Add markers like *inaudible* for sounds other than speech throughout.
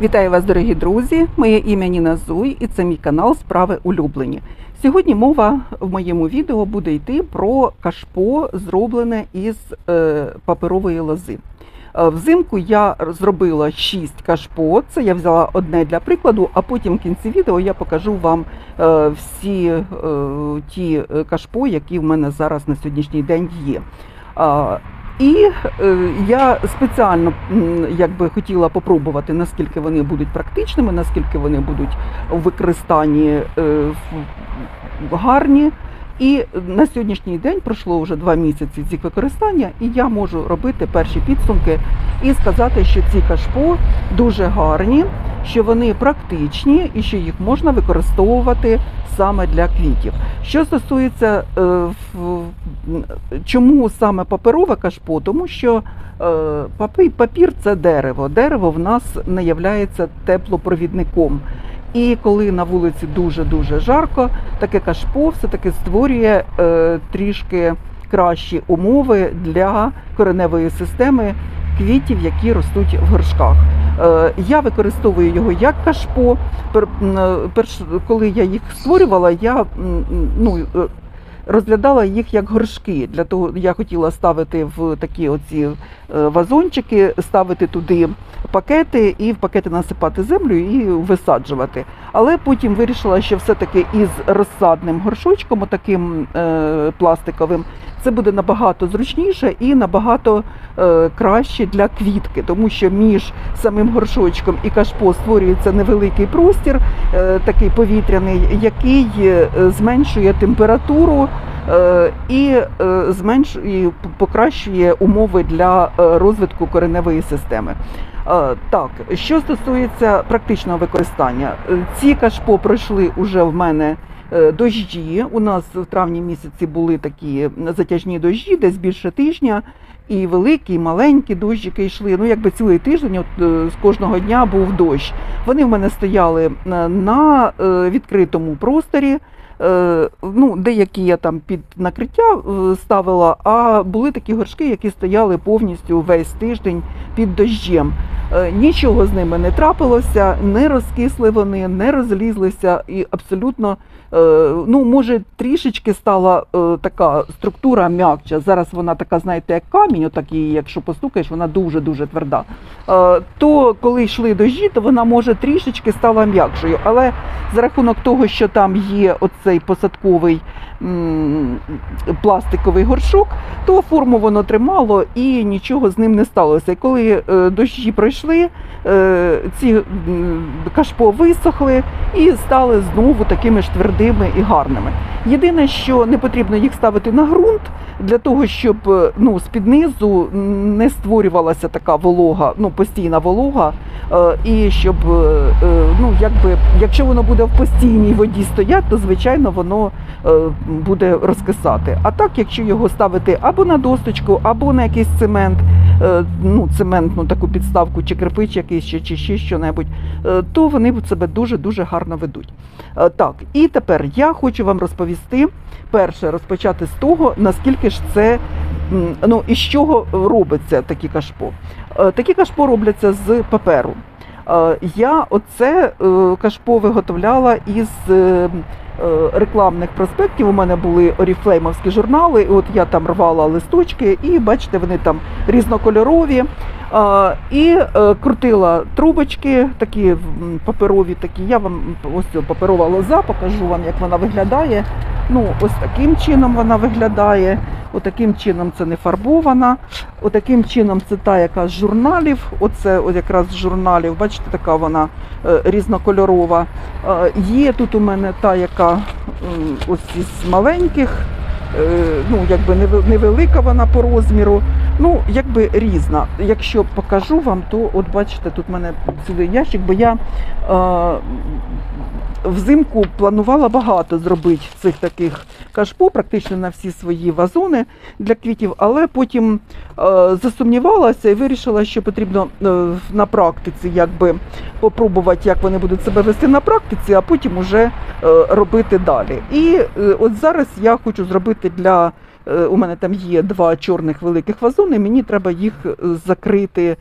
Вітаю вас, дорогі друзі! Моє ім'я Ніна Зуй і це мій канал Справи улюблені. Сьогодні мова в моєму відео буде йти про кашпо, зроблене із е, паперової лози. Е, Взимку я зробила 6 кашпо. Це я взяла одне для прикладу, а потім в кінці відео я покажу вам е, всі ті кашпо, які в мене зараз на сьогоднішній день є. І е, я спеціально якби хотіла попробувати, наскільки вони будуть практичними, наскільки вони будуть у використанні е, гарні. І на сьогоднішній день пройшло вже два місяці з їх використання, і я можу робити перші підсумки і сказати, що ці кашпо дуже гарні, що вони практичні і що їх можна використовувати саме для квітів. Що стосується е, в- чому саме паперове кашпо, тому що е, папір це дерево. Дерево в нас не є теплопровідником. І коли на вулиці дуже-дуже жарко, таке кашпо все-таки створює е, трішки кращі умови для кореневої системи квітів, які ростуть в горшках. Е, я використовую його як кашпо. Е, коли я їх створювала, я ну, е, розглядала їх як горшки. Для того я хотіла ставити в такі оці вазончики, ставити туди пакети і в пакети насипати землю і висаджувати. Але потім вирішила, що все-таки із розсадним горшочком, таким пластиковим, це буде набагато зручніше і набагато е, краще для квітки, тому що між самим горшочком і кашпо створюється невеликий простір, е, такий повітряний, який е, зменшує температуру. І зменшує покращує умови для розвитку кореневої системи. Так, що стосується практичного використання, ці кашпо пройшли уже в мене дощі. У нас в травні місяці були такі затяжні дощі, десь більше тижня. І великі, і маленькі дощики йшли. Ну, якби цілий тиждень, от е, з кожного дня був дощ. Вони в мене стояли е, на е, відкритому просторі. Е, Ну, деякі я там під накриття е, ставила, а були такі горшки, які стояли повністю весь тиждень під дощем. Е, Нічого з ними не трапилося, не розкисли вони, не розлізлися і абсолютно, ну може, трішечки стала така структура м'якча. Зараз вона така, знаєте, як камінь, отак її, якщо постукаєш, вона дуже дуже тверда. То коли йшли дощі, то вона може трішечки стала м'якшою. Але за рахунок того, що там є оцей посадковий пластиковий горшок, то форму воно тримало і нічого з ним не сталося. Коли е, дощі пройшли, е, ці кашпо висохли і стали знову такими ж твердими і гарними. Єдине, що не потрібно їх ставити на ґрунт для того, щоб е, ну, з-під низу не створювалася така волога, ну постійна волога, е, і щоб е, ну, якби, якщо воно буде в постійній воді стояти, то звичайно воно буде розкисати. А так, якщо його ставити або на досточку, або на якийсь цемент, ну, цементну таку підставку, чи кирпич якийсь, чи, чи ще що-небудь, е, то вони себе дуже-дуже гарно ведуть. Е, Так, і тепер я хочу вам розповісти, перше, розпочати з того, наскільки ж це, ну, із чого робиться такі кашпо. Е, Такі кашпо робляться з паперу. Е, Я оце е, кашпо виготовляла із е, рекламних проспектів. У мене були оріфлеймовські журнали, от я там рвала листочки, і бачите, вони там різнокольорові. І крутила трубочки, такі паперові, такі. Я вам ось ця паперова лоза, покажу вам, як вона виглядає. Ну, ось таким чином вона виглядає. Отаким чином це не фарбована. Отаким чином це та, яка з журналів. Оце от якраз з журналів. Бачите, така вона е, різнокольорова. Е, є тут у мене та, яка ось із маленьких. е, Ну, якби невелика вона по розміру, ну якби різна. Якщо покажу вам, то от бачите, тут в мене цілий ящик, бо я е, взимку планувала багато зробити цих таких кашпо, практично на всі свої вазони для квітів, але потім е, засумнівалася і вирішила, що потрібно е, на практиці якби попробувати, як вони будуть себе вести на практиці, а потім уже е, робити далі. І от зараз я хочу зробити для у мене там є два чорних великих вазони. Мені треба їх закрити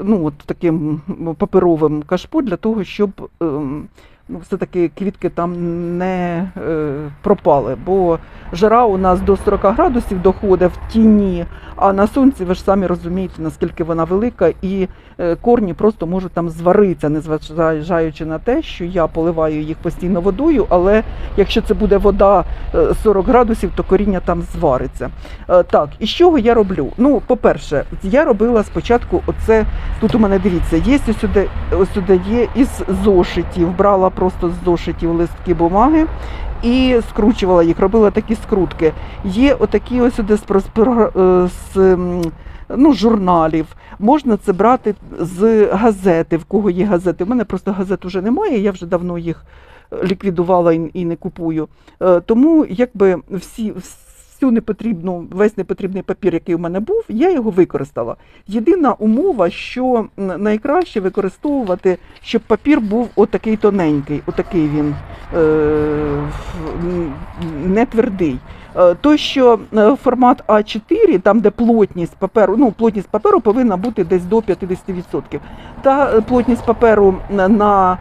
ну, от таким паперовим кашпо для того, щоб ем, все-таки квітки там не е, пропали. Бо жара у нас до 40 градусів доходить в тіні, а на сонці ви ж самі розумієте, наскільки вона велика, і е, корні просто можуть там зваритися, незважаючи на те, що я поливаю їх постійно водою, але якщо це буде вода е, 40 градусів, то коріння там звариться. Е, Так, і з чого я роблю? Ну, по-перше, я робила спочатку оце. Тут у мене дивіться, є сюди, сюди є із зошитів. Брала просто з зошитів листки бумаги і скручувала їх, робила такі скрутки. Є отакі ось сюди з, е, ну, журналів. Можна це брати з газети, в кого є газети. У мене просто газет вже немає, я вже давно їх е, ліквідувала і, і не купую. Е, Тому якби всі. Всю непотрібну, весь непотрібний папір, який у мене був, я його використала. Єдина умова, що найкраще використовувати, щоб папір був отакий тоненький, отакий він е, не твердий. Е, То, що е, формат А4, там де плотність паперу, ну плотність паперу повинна бути десь до 50%. Та плотність паперу на-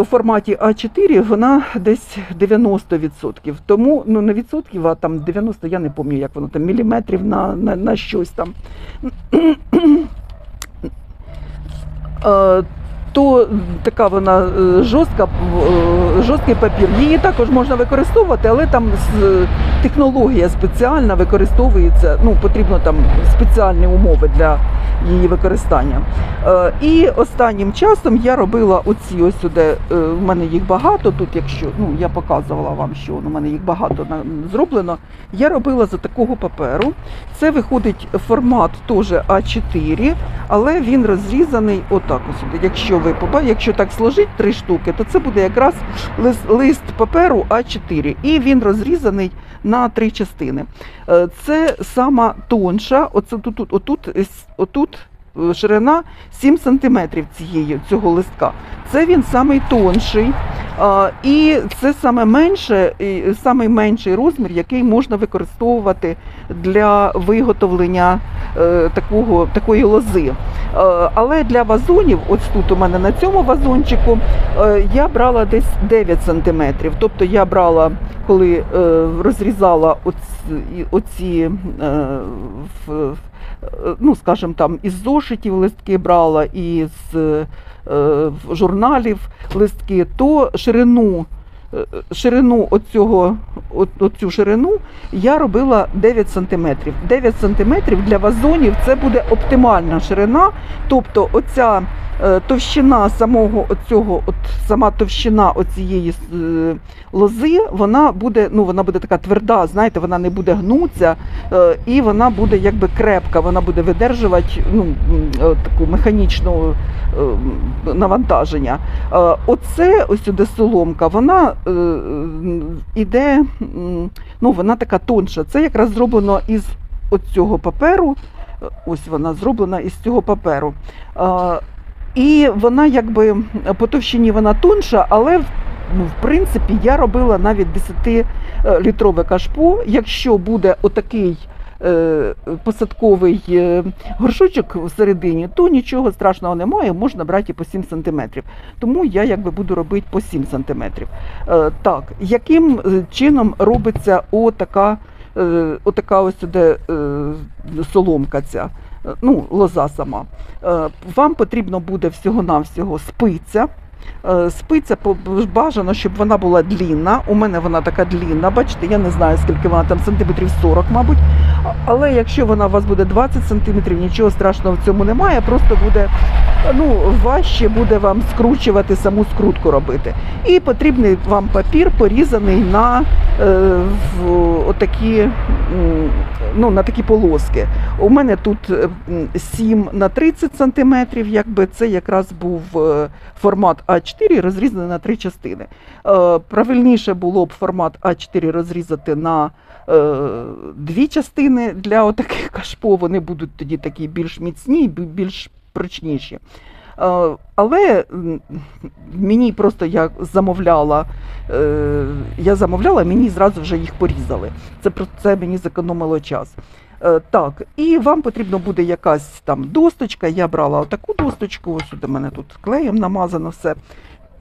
у форматі А4 вона десь 90%. Тому ну не відсотків, а там 90, я не пам'ятаю, як воно там міліметрів на, на, на щось там. *clears throat* Е, То така вона е, жорстка, е, жорсткий папір. Її також можна використовувати, але там технологія спеціальна використовується. Ну потрібно там спеціальні умови для її використання. Е, І останнім часом я робила оці ось сюди. е, В мене їх багато тут, якщо ну я показувала вам, що у мене їх багато зроблено. Я робила з такого паперу. Це виходить формат теж А4, але він розрізаний отак. Ось сюди. Якщо ви якщо так сложить три штуки, то це буде якраз лист, лист паперу А4, і він розрізаний на три частини. Е, Це сама тонша, оце тут, отут, отут, отут ширина 7 см цієї, цього листка. Це він самий тонший. І це саме менше, самий менший розмір, який можна використовувати для виготовлення е, такого, такої лози. Е, Але для вазонів, ось тут у мене на цьому вазончику, е, я брала десь 9 сантиметрів. Тобто я брала, коли е, розрізала оці, оці е, в, е, ну, скажімо, там із зошитів листки брала, із е, журналів листки, то ширину. Е, Ширину оцього, оцю ширину я робила 9 сантиметрів. 9 сантиметрів для вазонів це буде оптимальна ширина. Тобто оця е, товщина самого оцього, от сама товщина оцієї е, лози, вона буде, ну вона буде така тверда, знаєте, вона не буде гнутися, і вона буде якби крепка, вона буде видержувати ну, таку механічну навантаження. Оце ось сюди соломка, вона іде, ну вона така тонша. Це якраз зроблено із цього паперу. Е, Ось вона зроблена із цього паперу. Е, І вона якби по товщині вона тонша, але ну, в принципі я робила навіть 10-літрове кашпо. Якщо буде отакий е, посадковий е, горшочок всередині, то нічого страшного немає, можна брати і по 7 см. Тому я якби буду робити по 7 см. Е, так, яким е, чином робиться отака, е, отака ось сюди е, соломка ця, е, ну, лоза сама. Е, вам потрібно буде всього-навсього спиця. Е, Спиця бажано, щоб вона була длінна. У мене вона така длінна, бачите, я не знаю, скільки вона там сантиметрів 40, мабуть. Але якщо вона у вас буде 20 сантиметрів, нічого страшного в цьому немає, просто буде ну, важче буде вам скручувати саму скрутку робити. І потрібний вам папір порізаний на е, в, отакі, ну, на такі полоски. У мене тут е, 7 на 30 сантиметрів, якби це якраз був е, формат А4 розрізаний на три частини. Е, Правильніше було б формат А4 розрізати на е, дві частини для отаких кашпо. Вони будуть тоді такі більш міцні, бі- більш прочніші. Е, Але мені просто я замовляла, е, я замовляла, мені зразу вже їх порізали. Це це мені зекономило час. Е, Так, і вам потрібно буде якась там досточка. Я брала отаку досточку, ось сюди мене тут клеєм намазано все.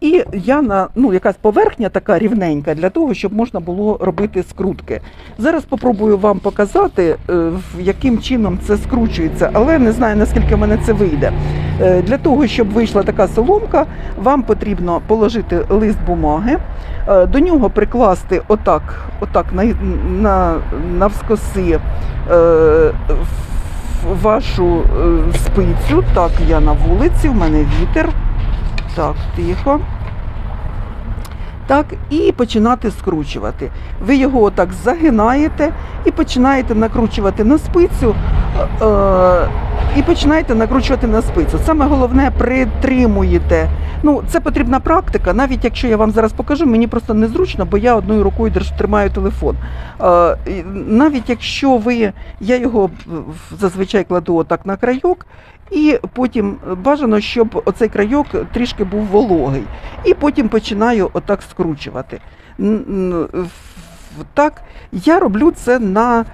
І я на ну, якась поверхня така рівненька для того, щоб можна було робити скрутки. Зараз спробую вам показати, е, яким чином це скручується, але не знаю наскільки в мене це вийде. Е, Для того, щоб вийшла така соломка, вам потрібно положити лист бумаги, е, до нього прикласти отак, отак на, на, навскоси вашу спицю. Так, я на вулиці, в мене вітер. Так, тихо. Так, і починати скручувати. Ви його отак загинаєте і починаєте накручувати на спицю. Е, е, і починаєте накручувати на спицю. Саме головне притримуєте. Ну, це потрібна практика. Навіть якщо я вам зараз покажу, мені просто незручно, бо я одною рукою тримаю телефон. Е, навіть якщо ви, я його зазвичай кладу отак на крайок, і потім бажано, щоб оцей крайок трішки був вологий. І потім починаю отак скручувати. Так, я роблю це на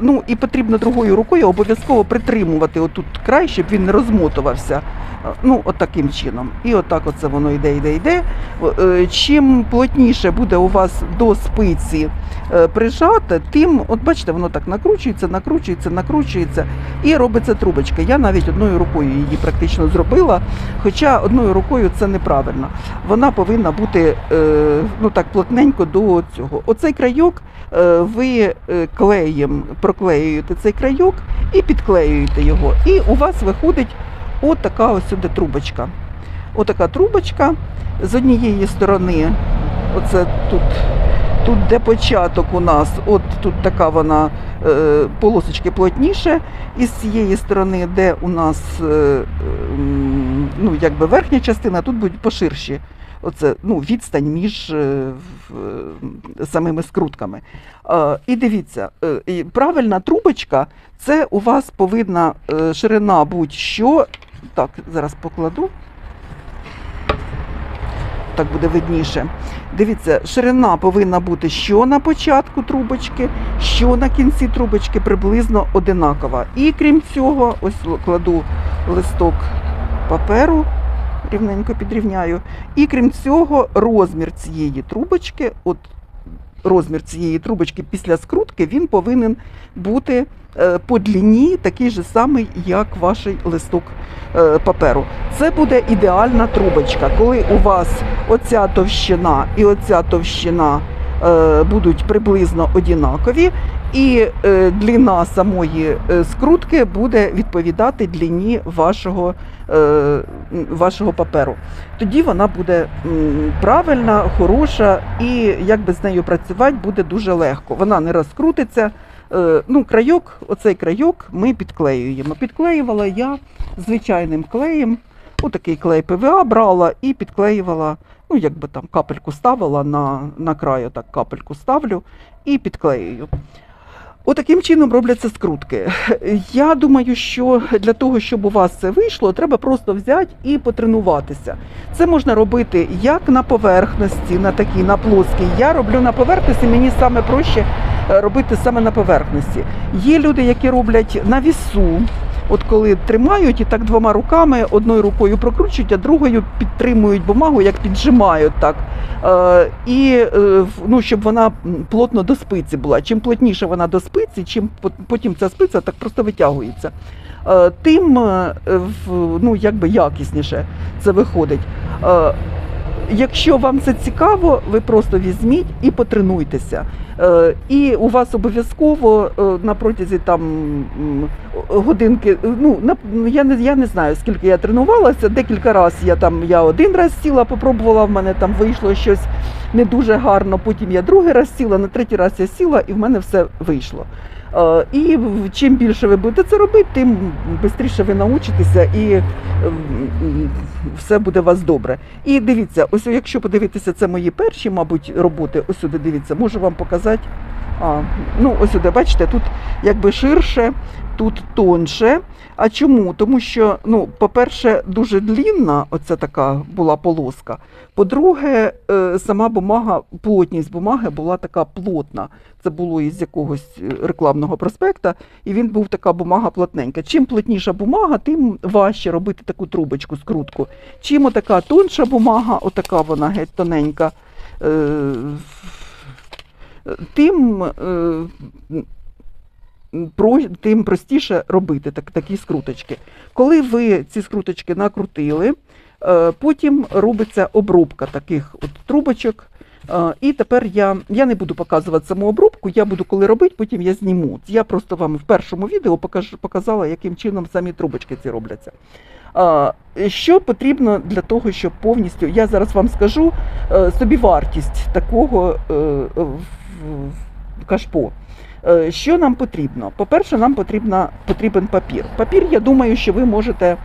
ну і потрібно другою рукою обов'язково притримувати отут край, щоб він не розмотувався. Е, Ну, от таким чином. І отак оце воно йде, йде, йде. Е, Чим плотніше буде у вас до спиці е, прижати, тим, от бачите, воно так накручується, накручується, накручується і робиться трубочка. Я навіть одною рукою її практично зробила, хоча одною рукою це неправильно. Вона повинна бути ну так плотненько до цього. Оцей крайок е, ви е, клеєм проклеюєте цей крайок і підклеюєте його. І у вас виходить от така ось сюди трубочка. Отака трубочка з однієї сторони, оце тут, тут де початок у нас, от тут така вона е, полосочки плотніше, і з цієї сторони, де у нас ну, якби верхня частина, тут будуть поширші. Оце ну, відстань між е, е, самими скрутками. Е, і дивіться, е, правильна трубочка це у вас повинна е, ширина будь-що. Так, зараз покладу. Так буде видніше. Дивіться, ширина повинна бути що на початку трубочки, що на кінці трубочки приблизно одинакова. І крім цього, ось кладу листок паперу, рівненько підрівняю. І крім цього, розмір цієї трубочки, от розмір цієї трубочки після скрутки, він повинен бути е, по длині такий же самий, як ваш листок е, паперу. Це буде ідеальна трубочка, коли у вас оця товщина і оця товщина е, будуть приблизно однакові, і е, длина самої е, скрутки буде відповідати длині вашого, е, вашого паперу. Тоді вона буде правильна, хороша, і якби з нею працювати буде дуже легко. Вона не розкрутиться. Ну, крайок, оцей крайок ми підклеюємо. Підклеювала я звичайним клеєм. Отакий клей ПВА брала і підклеювала, ну, якби там капельку ставила на, на край, отак капельку ставлю і підклеюю. Отаким чином робляться скрутки. Я думаю, що для того, щоб у вас це вийшло, треба просто взяти і потренуватися. Це можна робити як на поверхності, на такій, на плоскій. Я роблю на поверхності, мені саме проще е, робити саме на поверхності. Є люди, які роблять на вісу. От коли тримають і так двома руками, одною рукою прокручують, а другою підтримують бумагу, як піджимають так. Е, і е, ну, щоб вона плотно до спиці була. Чим плотніше вона до спиці, чим потім ця спиця так просто витягується. Е, тим ну, якби якісніше це виходить. Е, Якщо вам це цікаво, ви просто візьміть і потренуйтеся. Е, І у вас обов'язково е, на протязі там годинки, ну ну, я не я не знаю скільки я тренувалася. Декілька разів я там я один раз сіла, попробувала. В мене там вийшло щось не дуже гарно. Потім я другий раз сіла, на третій раз я сіла, і в мене все вийшло. Е, І чим більше ви будете це робити, тим швидше ви научитеся і м, все буде у вас добре. І дивіться, ось якщо подивитися, це мої перші, мабуть, роботи. Ось сюди дивіться, можу вам показати. А, ну, ось сюди, бачите, тут якби ширше, тут тонше. А чому? Тому що, ну, по-перше, дуже длінна оця така була полоска. По-друге, е, сама бумага, плотність бумаги була така плотна. Це було із якогось е, рекламного проспекта, і він був така бумага плотненька. Чим плотніша бумага, тим важче робити таку трубочку, скрутку. Чим отака тонша бумага, отака вона геть тоненька. е, Тим, е, про, тим простіше робити так, такі скруточки. Коли ви ці скруточки накрутили, е, потім робиться обробка таких от трубочок. Е, І тепер я, я не буду показувати саму обробку, я буду коли робити, потім я зніму. Я просто вам в першому відео покаж, показала, яким чином самі трубочки ці робляться. Що потрібно для того, щоб повністю, я зараз вам скажу собівартість такого в- кашпо. Е, Що нам потрібно? По-перше, нам потрібна, потрібен папір. Папір, я думаю, що ви можете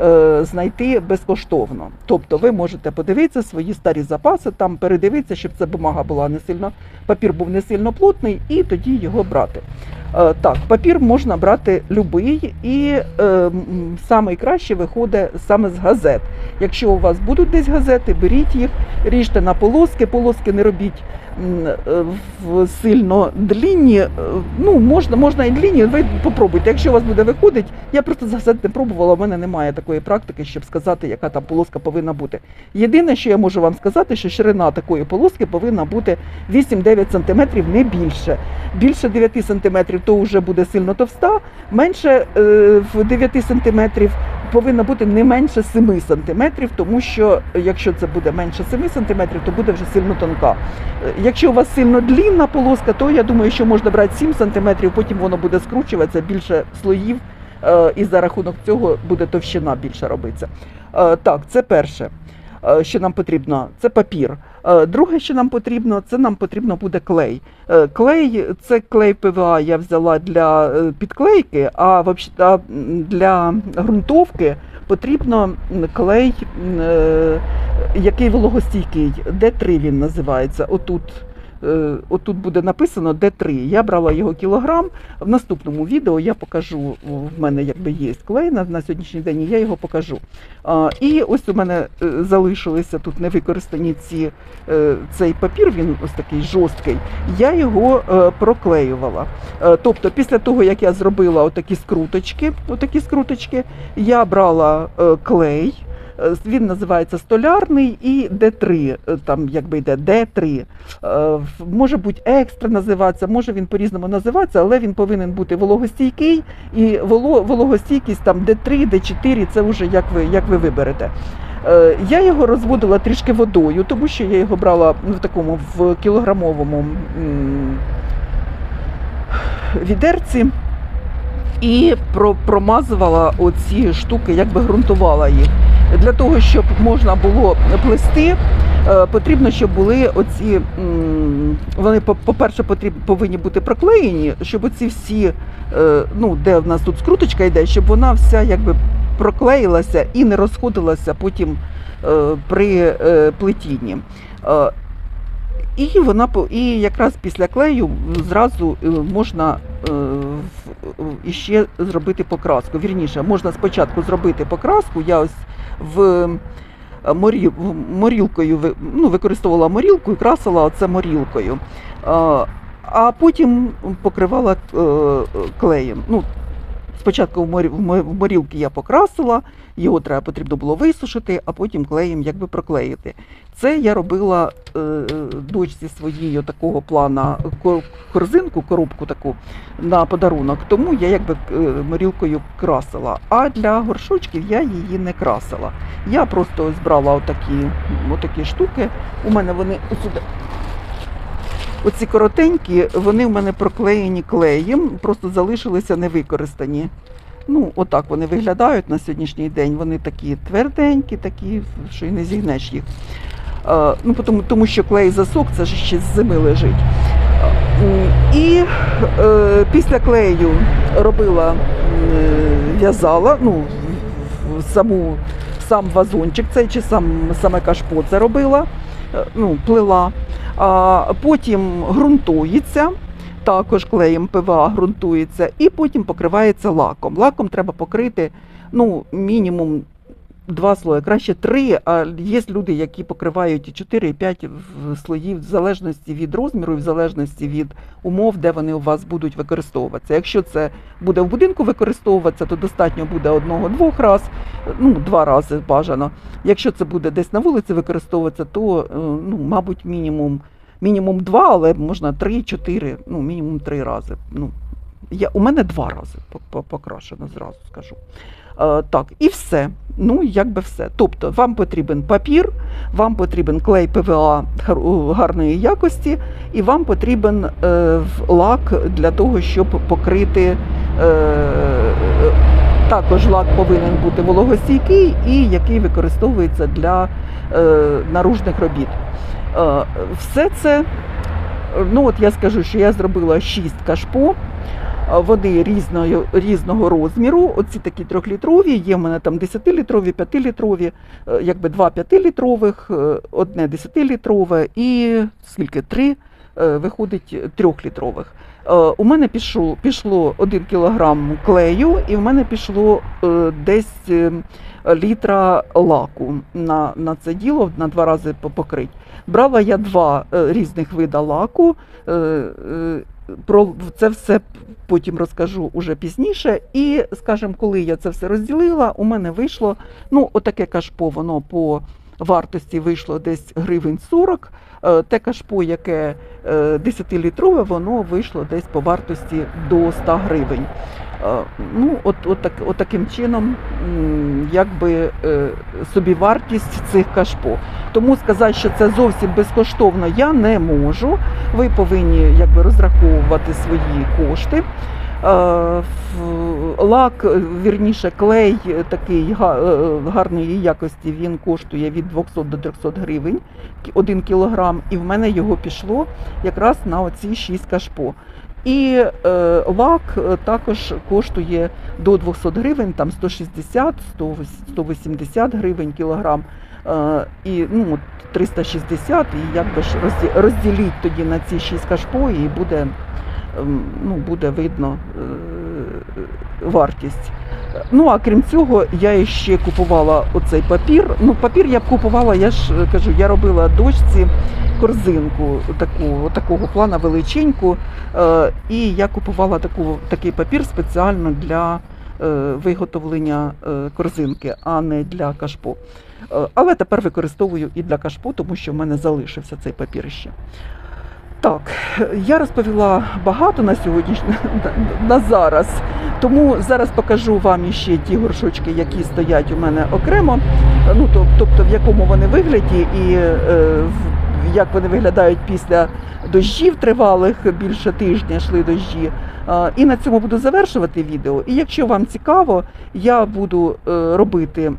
е, знайти безкоштовно. Тобто ви можете подивитися свої старі запаси, там передивитися, щоб ця бумага була не сильно, папір був не сильно плотний, і тоді його брати. Е, Так, папір можна брати любий, і е, м, самий краще виходить саме з газет. Якщо у вас будуть десь газети, беріть їх, ріжте на полоски, полоски не робіть е, в сильно длінні. Е, Ну, можна, можна і длінні, ви попробуйте. Якщо у вас буде виходить, я просто з газет не пробувала, у мене немає такої практики, щоб сказати, яка там полоска повинна бути. Єдине, що я можу вам сказати, що ширина такої полоски повинна бути 8-9 см, не більше. Більше 9 см то вже буде сильно товста, менше е, в 9 см повинна бути не менше 7 см, тому що якщо це буде менше 7 см, то буде вже сильно тонка. Е, Якщо у вас сильно длінна полоска, то я думаю, що можна брати 7 см, потім воно буде скручуватися більше слоїв, е, і за рахунок цього буде товщина більше робитися. Так, це перше, що нам потрібно, це папір. Е, Друге, що нам потрібно, це нам потрібно буде клей. Е, Клей це клей ПВА я взяла для е, підклейки, а для ґрунтовки потрібно клей, який вологостійкий. Д3 він називається. Отут. Е, Отут буде написано Д3. Я брала його кілограм. В наступному відео я покажу. В мене якби є клей на, сьогоднішній день, я його покажу. І ось у мене е, залишилися тут невикористані ці, е, цей папір, він ось такий жорсткий. Я його проклеювала. Тобто, після того, як я зробила отакі скруточки, отакі скруточки, я брала клей. Е, Він називається столярний і Д3, е, там якби йде Д3. Е, Може бути екстра називатися, може він по-різному називатися, але він повинен бути вологостійкий і вологостійкість там Д3, Д4, це вже як ви, як ви виберете. Я його розводила трішки водою, тому що я його брала ну, в такому в кілограмовому відерці і промазувала оці штуки, якби ґрунтувала їх. Для того, щоб можна було плести, е, потрібно, щоб були оці, вони, по- по-перше, повинні бути проклеєні, щоб оці всі, е, ну, де в нас тут скруточка йде, щоб вона вся якби проклеїлася і не розходилася потім е, при плетінні. І вона і якраз після клею зразу можна іще зробити покраску. Вірніше, можна спочатку зробити покраску. Я ось в е, морі, морілкою ну, використовувала морілку і красила це морілкою. А, потім покривала е, клеєм. Ну, спочатку в, морі, в мо- морілки я покрасила, його треба потрібно було висушити, а потім клеєм якби проклеїти. Це я робила е, дочці своїй такого плана корзинку, коробку таку на подарунок. Тому я якби е, морілкою красила. А для горшочків я її не красила. Я просто ось брала отакі, отакі штуки. У мене вони сюди. Оці коротенькі, вони в мене проклеєні клеєм, просто залишилися невикористані. Ну, отак вони виглядають на сьогоднішній день. Вони такі тверденькі, такі, що й не зігнеш їх. Е, ну, тому, тому що клей засох, це ж ще з зими лежить. І е, після клею робила, е, в'язала, ну, саму, сам вазончик цей чи сам, саме кашпо це робила, е, ну, плела. А потім ґрунтується. також клеєм ПВА ґрунтується, і потім покривається лаком. Лаком треба покрити ну, мінімум два слої, краще три, а є люди, які покривають і 4, і 5 слоїв, в залежності від розміру, і в залежності від умов, де вони у вас будуть використовуватися. Якщо це буде в будинку використовуватися, то достатньо буде одного-двох раз, ну, два рази бажано. Якщо це буде десь на вулиці використовуватися, то, е, ну, мабуть, мінімум, мінімум два, але можна три-чотири, ну, мінімум три рази. Ну, я, у мене два рази по- по- покрашено, зразу скажу. Е, так, і все. Ну, якби все. Тобто, вам потрібен папір, вам потрібен клей ПВА гарної якості, і вам потрібен е, лак для того, щоб покрити. Е, також лак повинен бути вологостійкий і який використовується для наружних робіт. Все це, ну от я скажу, що я зробила 6 кашпо. Е, Вони різного, різного розміру. Оці такі трьохлітрові, є в мене там 10-літрові, 5-літрові, е, якби два 5-літрових, е, одне 10-літрове і скільки? Три виходить трьохлітрових. У мене пішло, пішло 1 кілограм клею, і в мене пішло десь е, літра лаку на, на це діло, на два рази по- покрить. Брала я два е, різних вида лаку. е, е, Про це все потім розкажу уже пізніше. І, скажімо, коли я це все розділила, у мене вийшло ну, отаке кашпо, воно по вартості вийшло десь гривень 40. Е, Те кашпо, яке е, 10-літрове, воно вийшло десь по вартості до 100 гривень. Ну, от, от, так, от таким чином, якби е, собівартість цих кашпо. Тому сказати, що це зовсім безкоштовно, я не можу. Ви повинні якби розраховувати свої кошти. Е, Лак, е, вірніше, клей такий гарної якості, він коштує від 200 до 300 гривень, 1 кілограм, і в мене його пішло якраз на оці 6 кашпо. І е, лак е, також коштує до 200 гривень, там 160, 100, 180 гривень кілограм. Е, і ну, 360, і якби ж розділіть тоді на ці 6 кашпо, і буде, ем, ну, буде видно е, вартість. Ну а крім цього, я ще купувала оцей папір. Ну, папір я б купувала, я ж е, кажу, я робила дочці корзинку таку, такого плана величеньку. Е, і я купувала таку, такий папір спеціально для е, виготовлення е, корзинки, а не для кашпо. Е, Але тепер використовую і для кашпо, тому що в мене залишився цей папір ще. Так, я розповіла багато на сьогодні, *laughs* на зараз. Тому зараз покажу вам ще ті горшочки, які стоять у мене окремо. Ну, тобто в якому вони вигляді і е, як вони виглядають після дощів тривалих, більше тижня йшли дощі. І на цьому буду завершувати відео. І якщо вам цікаво, я буду е, робити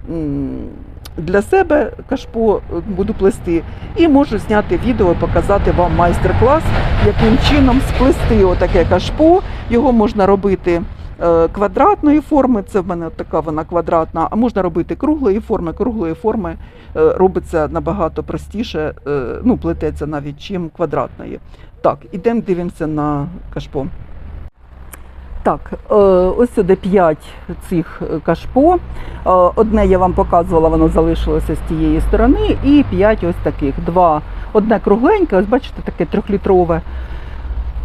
для себе кашпо, е, буду плести, і можу зняти відео, показати вам майстер-клас, яким чином сплести отаке кашпо. Його можна робити е, квадратної форми, це в мене така вона квадратна, а можна робити круглої форми. Круглої форми е, робиться набагато простіше, ну, плететься навіть чим квадратної. Так, ідемо дивимося на кашпо. Так, е, ось сюди 5 цих е, кашпо. Е, Одне я вам показувала, воно залишилося з тієї сторони, і 5 ось таких. Два, одне кругленьке, ось бачите, таке трьохлітрове,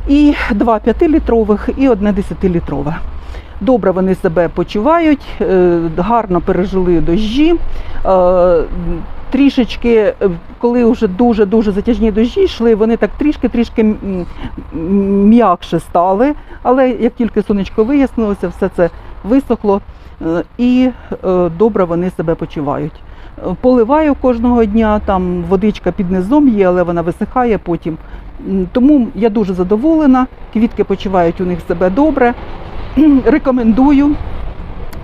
і два п'ятилітрових, і одне десятилітрове. Добре вони себе почувають, гарно пережили дощі. Трішечки, е, коли вже дуже-дуже затяжні дощі йшли, вони так трішки-трішки м'якше стали. Але як тільки сонечко вияснилося, все це висохло е, і е, добре вони себе почувають. Поливаю кожного дня, там водичка під низом є, але вона висихає потім. Тому я дуже задоволена, квітки почувають у них себе добре. Рекомендую,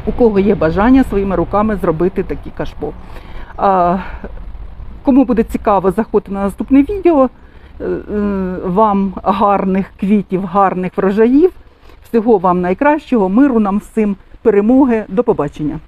у кого є бажання своїми руками зробити такі кашпо. Кому буде цікаво, заходьте на наступне відео. Е, е, Вам гарних квітів, гарних врожаїв. Всього вам найкращого, миру нам всім, перемоги. До побачення.